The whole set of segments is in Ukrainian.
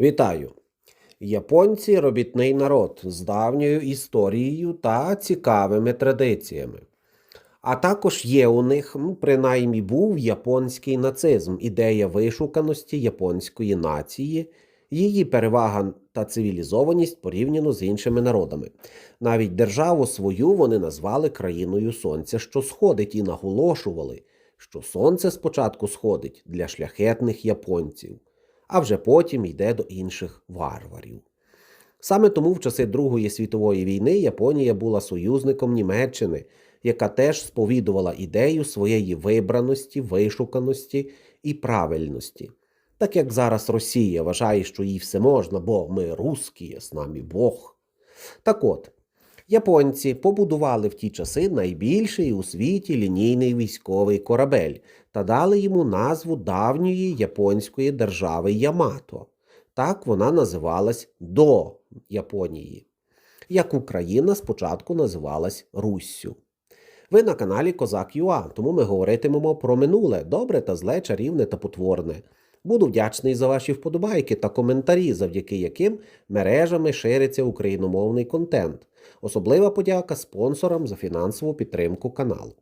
Вітаю! Японці робітний народ з давньою історією та цікавими традиціями. А також є у них, ну, принаймні був японський нацизм, ідея вишуканості японської нації, її перевага та цивілізованість порівняно з іншими народами. Навіть державу свою вони назвали країною сонця, що сходить, і наголошували, що сонце спочатку сходить для шляхетних японців а вже потім йде до інших варварів. Саме тому в часи Другої світової війни Японія була союзником Німеччини, яка теж сповідувала ідею своєї вибраності, вишуканості і правильності. Так як зараз Росія вважає, що їй все можна, бо ми русські, з нами Бог. Так от, Японці побудували в ті часи найбільший у світі лінійний військовий корабель та дали йому назву давньої японської держави Ямато. Так вона називалась до Японії, як Україна спочатку називалась Руссю. Ви на каналі Козак Юа, тому ми говоритимемо про минуле, добре та зле, чарівне та потворне. Буду вдячний за ваші вподобайки та коментарі, завдяки яким мережами шириться україномовний контент. Особлива подяка спонсорам за фінансову підтримку каналу.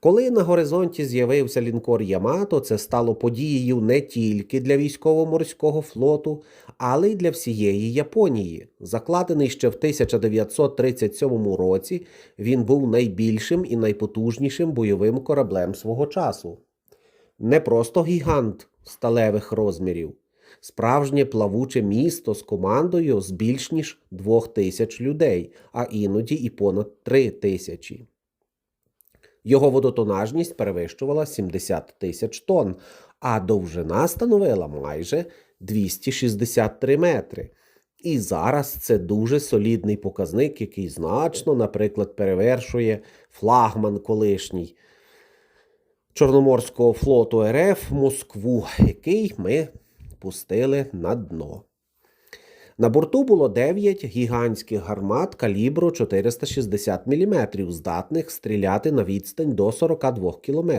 Коли на горизонті з'явився лінкор Ямато, це стало подією не тільки для військово-морського флоту, але й для всієї Японії. Закладений ще в 1937 році, він був найбільшим і найпотужнішим бойовим кораблем свого часу. Не просто гігант сталевих розмірів, справжнє плавуче місто з командою з більш ніж двох тисяч людей, а іноді і понад три тисячі. Його водотонажність перевищувала 70 тисяч тонн, а довжина становила майже 263 метри. І зараз це дуже солідний показник, який значно, наприклад, перевершує флагман колишній Чорноморського флоту РФ Москву, який ми пустили на дно. На борту було 9 гігантських гармат калібру 460 мм, здатних стріляти на відстань до 42 км.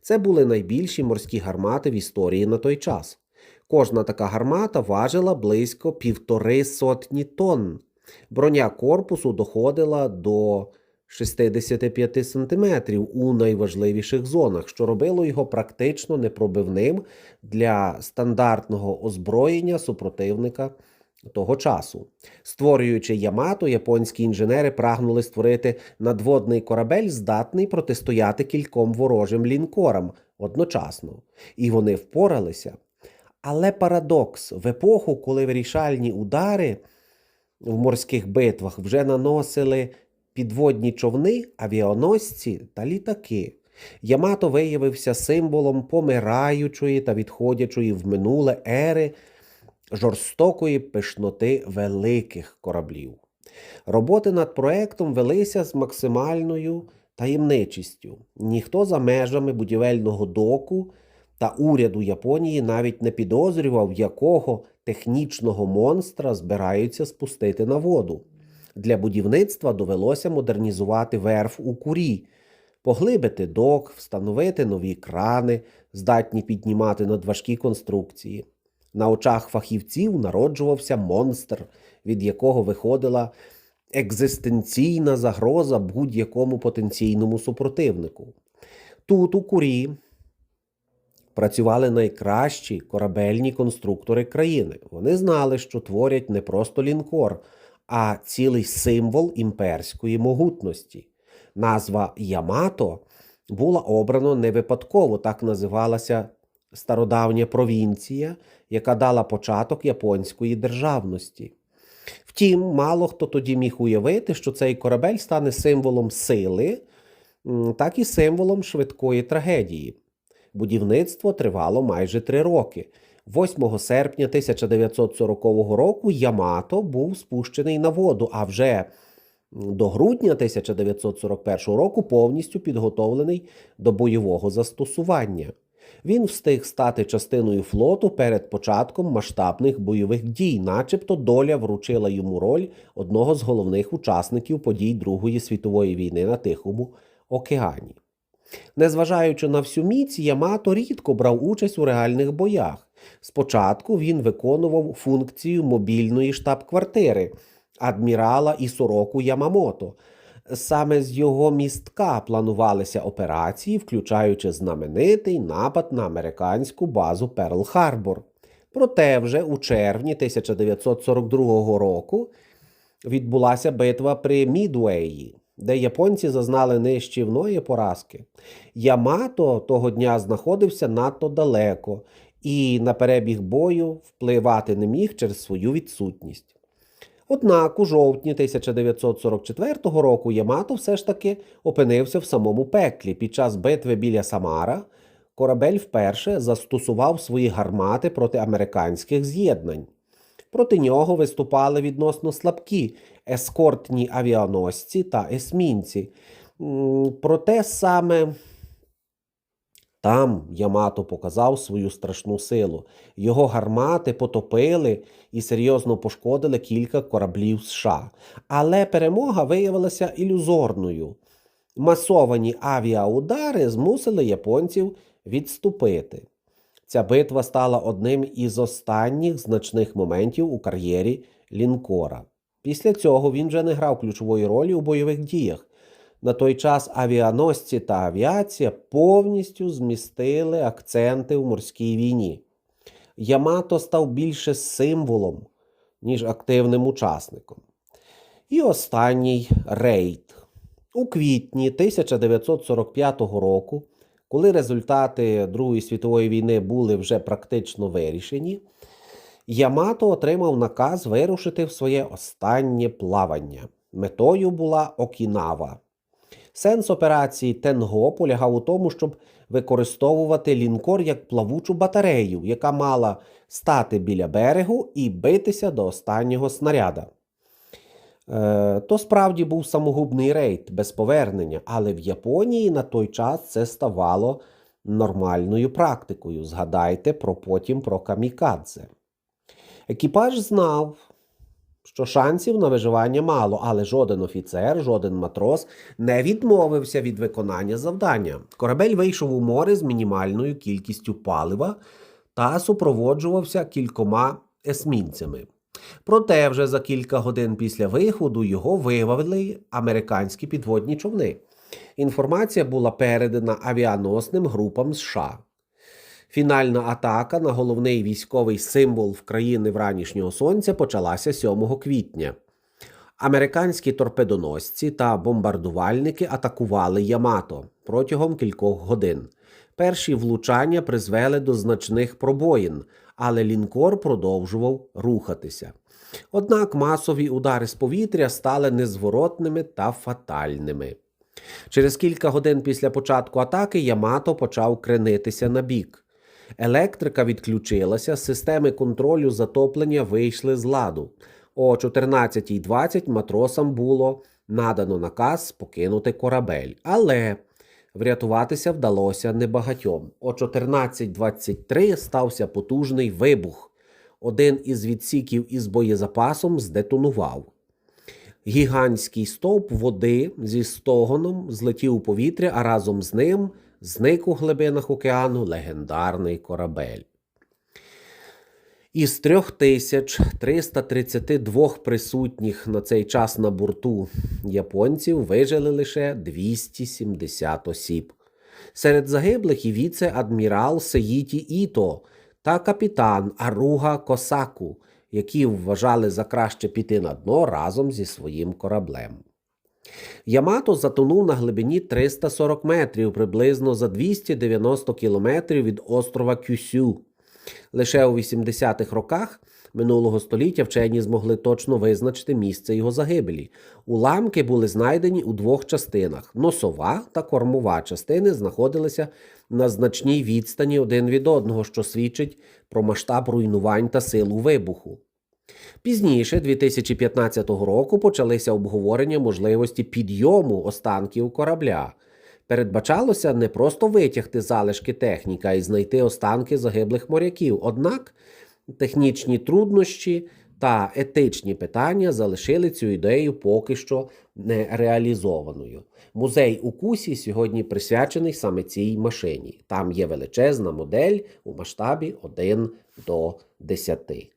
Це були найбільші морські гармати в історії на той час. Кожна така гармата важила близько півтори сотні тонн. Броня корпусу доходила до 65 см у найважливіших зонах, що робило його практично непробивним для стандартного озброєння супротивника того часу. Створюючи Ямато, японські інженери прагнули створити надводний корабель, здатний протистояти кільком ворожим лінкорам одночасно. І вони впоралися. Але парадокс в епоху, коли вирішальні удари в морських битвах вже наносили підводні човни, авіаносці та літаки. Ямато виявився символом помираючої та відходячої в минуле ери жорстокої пишноти великих кораблів. Роботи над проектом велися з максимальною таємничістю. Ніхто за межами будівельного доку та уряду Японії навіть не підозрював, якого технічного монстра збираються спустити на воду. Для будівництва довелося модернізувати верф у курі, поглибити док, встановити нові крани, здатні піднімати надважкі конструкції. На очах фахівців народжувався монстр, від якого виходила екзистенційна загроза будь-якому потенційному супротивнику. Тут, у курі, працювали найкращі корабельні конструктори країни. Вони знали, що творять не просто лінкор, а цілий символ імперської могутності. Назва Ямато була обрано не випадково, так називалася стародавня провінція, яка дала початок японської державності. Втім, мало хто тоді міг уявити, що цей корабель стане символом сили, так і символом швидкої трагедії. Будівництво тривало майже три роки. 8 серпня 1940 року Ямато був спущений на воду, а вже до грудня 1941 року повністю підготовлений до бойового застосування. Він встиг стати частиною флоту перед початком масштабних бойових дій, начебто доля вручила йому роль одного з головних учасників подій Другої світової війни на Тихому океані. Незважаючи на всю міць, Ямато рідко брав участь у реальних боях. Спочатку він виконував функцію мобільної штаб-квартири адмірала Ісороку Ямамото. Саме з його містка планувалися операції, включаючи знаменитий напад на американську базу Перл-Харбор. Проте вже у червні 1942 року відбулася битва при Мідуеї, де японці зазнали нищівної поразки. Ямато того дня знаходився надто далеко і на перебіг бою впливати не міг через свою відсутність. Однак у жовтні 1944 року Ямато все ж таки опинився в самому пеклі. Під час битви біля Самара корабель вперше застосував свої гармати проти американських з'єднань. Проти нього виступали відносно слабкі ескортні авіаносці та есмінці. Проте саме там Ямато показав свою страшну силу. Його гармати потопили і серйозно пошкодили кілька кораблів США. Але перемога виявилася ілюзорною. Масовані авіаудари змусили японців відступити. Ця битва стала одним із останніх значних моментів у кар'єрі лінкора. Після цього він вже не грав ключової ролі у бойових діях. На той час авіаносці та авіація повністю змістили акценти в морській війні. Ямато став більше символом, ніж активним учасником. І останній рейд. У квітні 1945 року, коли результати Другої світової війни були вже практично вирішені, Ямато отримав наказ вирушити в своє останнє плавання. Метою була Окінава. Сенс операції Тенго полягав у тому, щоб використовувати лінкор як плавучу батарею, яка мала стати біля берегу і битися до останнього снаряда. Е, то справді був самогубний рейд без повернення, але в Японії на той час це ставало нормальною практикою. Згадайте про потім про камікадзе. Екіпаж знав, що шансів на виживання мало, але жоден офіцер, жоден матрос не відмовився від виконання завдання. Корабель вийшов у море з мінімальною кількістю палива та супроводжувався кількома есмінцями. Проте вже за кілька годин після виходу його виявили американські підводні човни. Інформація була передана авіаносним групам США. Фінальна атака на головний військовий символ в країни вранішнього сонця почалася 7 квітня. Американські торпедоносці та бомбардувальники атакували Ямато протягом кількох годин. Перші влучання призвели до значних пробоїн, але лінкор продовжував рухатися. Однак масові удари з повітря стали незворотними та фатальними. Через кілька годин після початку атаки Ямато почав кренитися на бік. Електрика відключилася, системи контролю затоплення вийшли з ладу. О 14.20 матросам було надано наказ покинути корабель. Але врятуватися вдалося небагатьом. О 14.23 стався потужний вибух. Один із відсіків із боєзапасом здетонував. Гігантський стовп води зі стогоном злетів у повітря, а разом з ним зник у глибинах океану легендарний корабель. Із 3332 присутніх на цей час на борту японців вижили лише 270 осіб. Серед загиблих і віце-адмірал Сеїті Іто та капітан Аруга Косаку, які вважали за краще піти на дно разом зі своїм кораблем. Ямато затонув на глибині 340 метрів, приблизно за 290 кілометрів від острова Кюсю. Лише у 80-х роках минулого століття вчені змогли точно визначити місце його загибелі. Уламки були знайдені у двох частинах. Носова та кормова частини знаходилися на значній відстані один від одного, що свідчить про масштаб руйнувань та силу вибуху. Пізніше, 2015 року, почалися обговорення можливості підйому останків корабля. Передбачалося не просто витягти залишки техніка і знайти останки загиблих моряків. Однак технічні труднощі та етичні питання залишили цю ідею поки що не реалізованою. Музей у Кусі сьогодні присвячений саме цій машині. Там є величезна модель у масштабі 1 до 10.